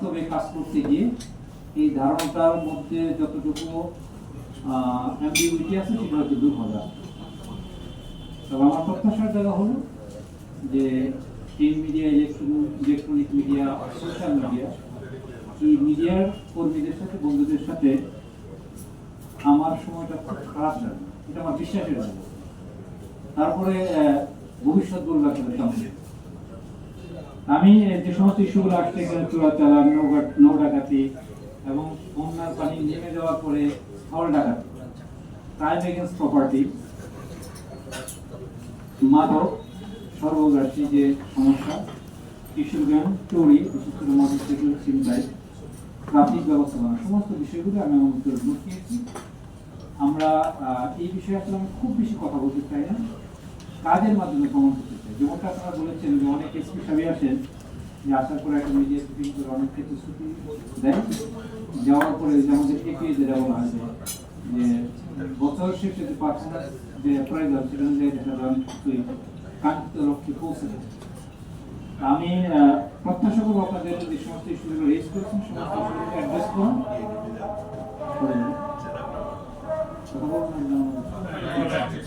বাস্তবে কাজ করতে গিয়ে এই ধারণাটার মধ্যে যতটুকু অ্যাম্বিগুইটি আছে সেটা হয়তো দূর হয়ে তবে আমার প্রত্যাশার জায়গা হলো যে এই media electronic media social media এই মিডিয়ার কর্মীদের সাথে, বন্ধুদের সাথে আমার সময়টা খুব খারাপ যাবে। এটা আমার বিশ্বাসের তারপরে ভবিষ্যৎ বলবে আমি যে সমস্ত ইস্যুগুলো আসছে এখানে চোরাচালান নৌকা নৌ ডাকাতি এবং বন্যার পানি নেমে যাওয়ার পরে স্থল ডাকাতি ক্রাইম এগেন্স প্রপার্টি মাদক সর্বগ্রাসী যে সমস্যা কিশোর জ্ঞান চুরি বিশেষ করে মোটরসাইকেল চিন্তায় ট্রাফিক ব্যবস্থাপনা, সমস্ত বিষয়গুলো আমি আমার নিয়েছি। আমরা এই বিষয়ে আসলে আমি খুব বেশি কথা বলতে চাই না। কাজের মাধ্যমে প্রমাণ করতে চাই যেমনটা আপনারা বলেছেন যে অনেক এসপি সাহেব আসেন যে আসার পরে একটা মিডিয়া শুটিং করে অনেক ক্ষেত্রে ছুটি দেয় যাওয়ার পরে যে আমাদের এপিএ যেটা বলা হয়, যে বছর শেষে যে পার্সোনাল যে অ্যাপ্রাইজাল সেখানে যে দেখা যায় কিছুই কাঙ্ক্ষিত লক্ষ্যে পৌঁছে আমি প্রত্যাশা করব আপনাদের যে সমস্ত ইস্যুগুলো রেজ করেছেন, সমস্ত ইস্যুগুলো অ্যাড্রেস করুন। কথা বলবেন না?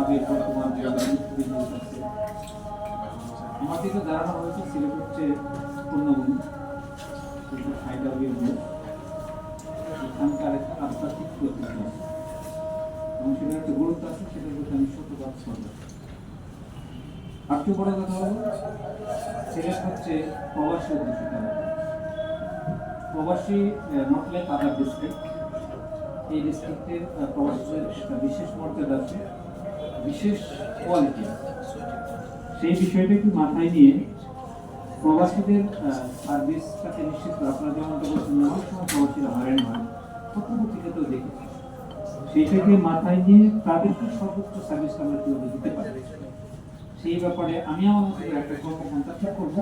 সাবেক বর্তমান আমার দিকে ধারণা হয়েছে সিলেট হচ্ছে পূর্ণভূমি আর কি বড় সিলেট হচ্ছে প্রবাসী অধ্যুষিত। প্রবাসী নট লাইক আদার ডিস্ট্রিক্ট এই ডিস্ট্রিক্টের প্রবাসীদের বিশেষ মর্যাদা আছে। বিশেষ কোয়ালিটি সেই বিষয়টাকে মাথায় নিয়ে প্রবাসীদের সার্ভিসটাকে নিশ্চিত আপনারা যেমনটা বলছেন অনেক সময় প্রবাসীরা হয়রানি হয়। পত্রপত্রিকাতেও দেখেছি। সেইটাকে মাথায় নিয়ে তাদেরকে সর্বোচ্চ সার্ভিস আমরা কীভাবে দিতে পারি? সেই ব্যাপারে আমি আমার মতো একটা কর্মপন্থা ঠিক করব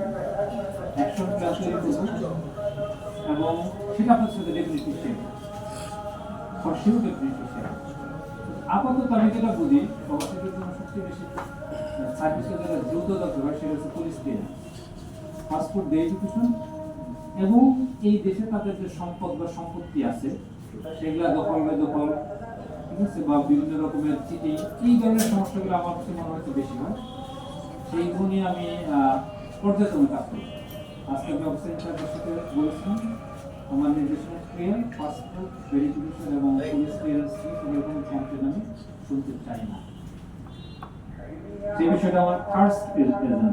অ্যাকশন প্ল্যান তৈরি করব, এবং সেটা আপনার সাথে definitely share for sure definitely share আপাতত আমি যেটা বুঝি প্রবাসীদের জন্য সবচেয়ে বেশি সার্ভিসের যেটা দ্রুত দরকার হয়, সেটা হচ্ছে পাসপোর্ট এডুকেশন এবং এই দেশে তাদের যে সম্পদ বা সম্পত্তি আছে, সেগুলা দখল বা দখল, ঠিক আছে? বা বিভিন্ন রকমের চিঠি, এই ধরনের সমস্যাগুলো আমার কাছে মনে হচ্ছে বেশি হয়। সেইগুলো নিয়ে আমি পর্যায়ক্রমে কাজ করি আজকে ব্যবসায়ী বলেছিলাম। আমার নির্দেশনা ক্লিয়ার পাসপোর্ট ভেরিফিকেশন এবং পুলিশ ক্লিয়ারেন্স কোনো কোনো কমপ্লেন আমি শুনতে চাই না। সেই বিষয়টা আমার ফার্স্ট এজেন্ডা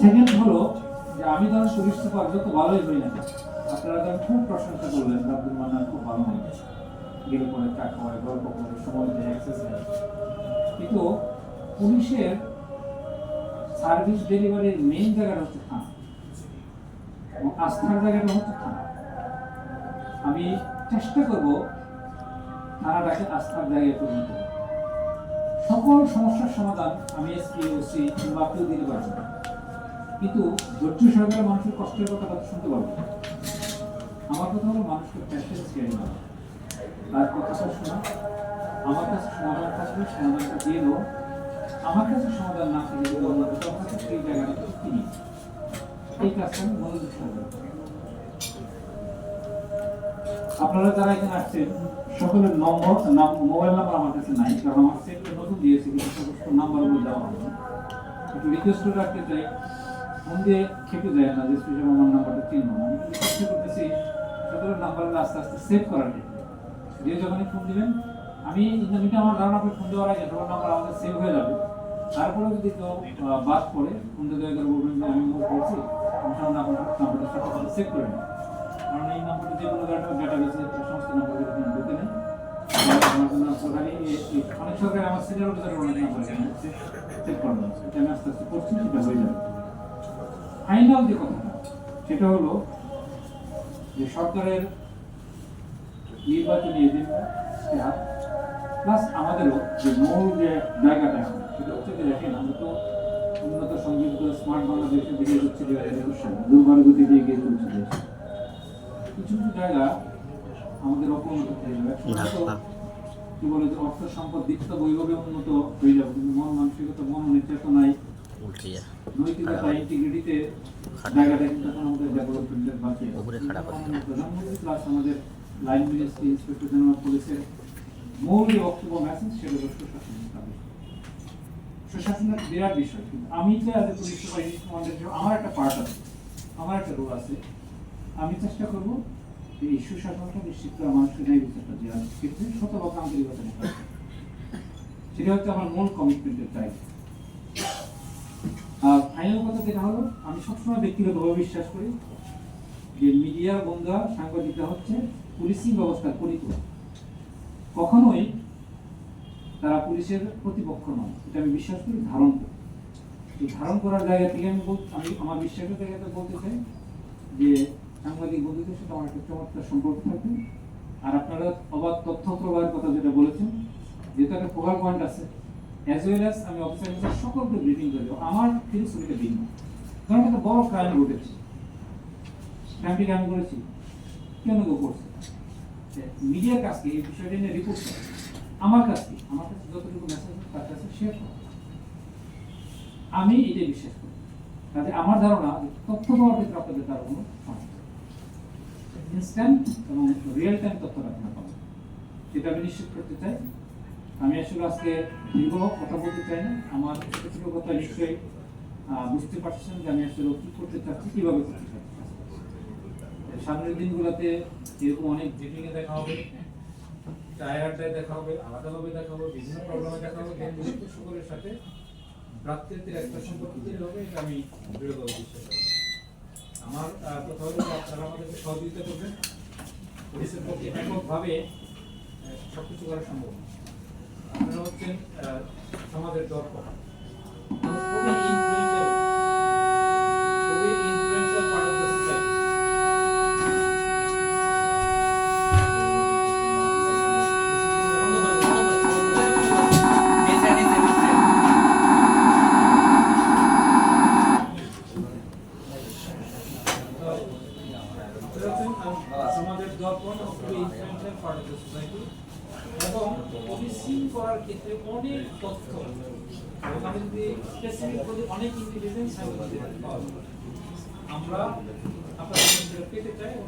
সেকেন্ড হলো যে আমি ধরুন পুলিশ সুপার যত ভালোই হই না আপনারা যখন খুব প্রশংসা করলেন আব্দুল মান্নান খুব ভালো হয় গেলে পরে চা খাওয়ায় গল্প করে সময় দেয় দেয় কিন্তু পুলিশের সার্ভিস ডেলিভারির মেইন জায়গাটা হচ্ছে থানা। এবং আস্থার জায়গাটা হচ্ছে থানা। আমি চেষ্টা করব থানাটাকে আস্থার জায়গায় পরিণত। সকল সমস্যার সমাধান আমি এসপি, ওসি কিংবা কেউ দিতে পারব না। কিন্তু ধৈর্য সহকারে মানুষের কষ্টের কথা কথা শুনতে পারব। আমার কথা হলো মানুষকে প্যাশেন্স শেয়ার করা তার কথাটা শোনা। আমার কাছে সমাধান থাকবে সমাধানটা দিয়ে দেবো। আমার কাছে সমাধান না থাকে যদি অন্য কোথাও থাকে, সেই জায়গাটা কিনি এই কাজটা আমি মনোযোগ সহকারে করি। আপনারা যারা এখানে আসছেন, সকলের নম্বর, নাম, মোবাইল নাম্বার আমার কাছে নাই, কারণ আমার সেটটা নতুন দিয়েছে, কিন্তু সমস্ত নাম্বারগুলো দেওয়া হবে একটু রিকোয়েস্ট রাখতে চাই, ফোন দিয়ে খেপে যায় না যে স্পেশাল আমার নাম্বারটা চিনব না। আমি কিন্তু চেষ্টা করতেছি সকলের নাম্বারগুলো আস্তে আস্তে সেভ করার যে যখনই ফোন দিবেন, আমি ইন্টারনেটে আমার ধারণা আপনি ফোন দেওয়ার আগে সবার নাম্বার আমাদের সেভ হয়ে যাবে। তারপরে যদি কেউ বাদ পড়ে ফোন দিয়ে দয়া করে বলবেন যে আমি করছি, আমি আপনার নাম্বারটা সেভ করে নিই আমি ফাইনাল যে কথাটা সেটা হলো যে সরকারের নির্বাচনী এজেন্ডা প্লাস আমাদেরও যে মূল যে জায়গাটা, সেটা হচ্ছে যে দেখেন, আমরা তো উন্নত সমৃদ্ধ স্মার্ট বাংলাদেশের দিকে হচ্ছে যে একুশ দুর্বার গতি দিয়ে এগিয়ে চলছে। দেশ কিছু কিছু জায়গা আমাদের অপউন্নত হয়ে যাবে। কি বলে যে অর্থ সম্পদ উন্নত হয়ে যাবে কিন্তু মন মানসিকতা মন চেতনায় উল্টে যা। নৈতিকতা ইন্টিগ্রিটিতে জায়গাটা কিন্তু এখন আমাদের ডেভেলপমেন্টের বাকি উপরে খাড়া করে দিলাম। প্রধানমন্ত্রী প্লাস আমাদের লাইন মিনিস্ট্রি ইন্সপেক্টর জেনারেল পুলিশের মূল যে বক্তব্য মেসেজ সেটা হলো সুশাসনের সুশাসন একটা বিরাট বিষয় কিন্তু আমি যে পুলিশ সুপার আমার একটা পার্ট আছে আমার একটা রোল আছে। আমি চেষ্টা করব এই সুশাসনটা নিশ্চিত করে মানুষকে ন্যায় বিচারটা দেওয়ার। ক্ষেত্রে শতভাগ আন্তরিকতা নিতে। সেটা হচ্ছে আমার মূল কমিটমেন্টের চাইবে আর ফাইনাল কথা যেটা হলো, আমি সবসময় ব্যক্তিগতভাবে বিশ্বাস করি যে মিডিয়া বন্ধুরা, সাংবাদিকরা হচ্ছে পুলিশিং ব্যবস্থার পরিপূরক কখনোই তারা পুলিশের প্রতিপক্ষ নয় এটা আমি বিশ্বাস করি, ধারণ করি। ধারণ করার জায়গা থেকে আমি আমি আমার বিশ্বাসের জায়গাতে বলতে চাই যে সাংবাদিক বন্ধুদের সাথে আমার একটা চমৎকার সম্পর্ক থাকবে। আর আপনারা অবাধ তথ্য প্রবাহের কথা যেটা বলেছেন, যেহেতু একটা ফোকাল পয়েন্ট আছে অ্যাজ ওয়েল অ্যাজ আমি অফিসার সকলকে ব্রিফিং করে আমার ফিলোসফিটা ভিন্ন। কারণ একটা বড় ক্রাইম ঘটেছে। ক্রাইমটি আমি করেছি। কেন কেউ করছে? মিডিয়ার কাছকে এই বিষয়টা নিয়ে রিপোর্ট করে। আমার কাছে আমার কাছে যতটুকু মেসেজ তার কাছে শেয়ার করা। আমি এটাই বিশ্বাস করি। কাজে আমার ধারণা তথ্য পাওয়ার ক্ষেত্রে আপনাদের তার কোনো ইনস্ট্যান্ট এবং রিয়েল টাইম তথ্যটা আপনারা পাবেন সেটা আমি নিশ্চিত করতে চাই। আমি আসলে আজকে দীর্ঘ কথা বলতে চাই না। আমার কথা নিশ্চয়ই বুঝতে পারছেন যে আমি আসলে কি করতে চাচ্ছি, কীভাবে করতে চাচ্ছি। সামনের দিনগুলোতে এরকম অনেক ব্রিফিংয়ে দেখা হবে আড্ডায় দেখা হবে, আলাদাভাবে দেখা হবে, বিভিন্ন প্রোগ্রামে দেখা হবে সকলের সাথে ভ্রাতৃত্বের একটা সম্পর্ক তৈরি হবে, এটা আমি দৃঢ়ভাবে বিশ্বাস করি। আমার কথা হলো যে আপনারা আমাদেরকে সহযোগিতা করবেন। পুলিশের পক্ষে এককভাবে সব কিছু করা সম্ভব না আপনারা হচ্ছেন সমাজের দর্পণ। এবং পলিসিং করার ক্ষেত্রে অনেক তথ্য। অনেক ইন্টেলিজেন্স আমরা আপনাদের পেতে চাই এবং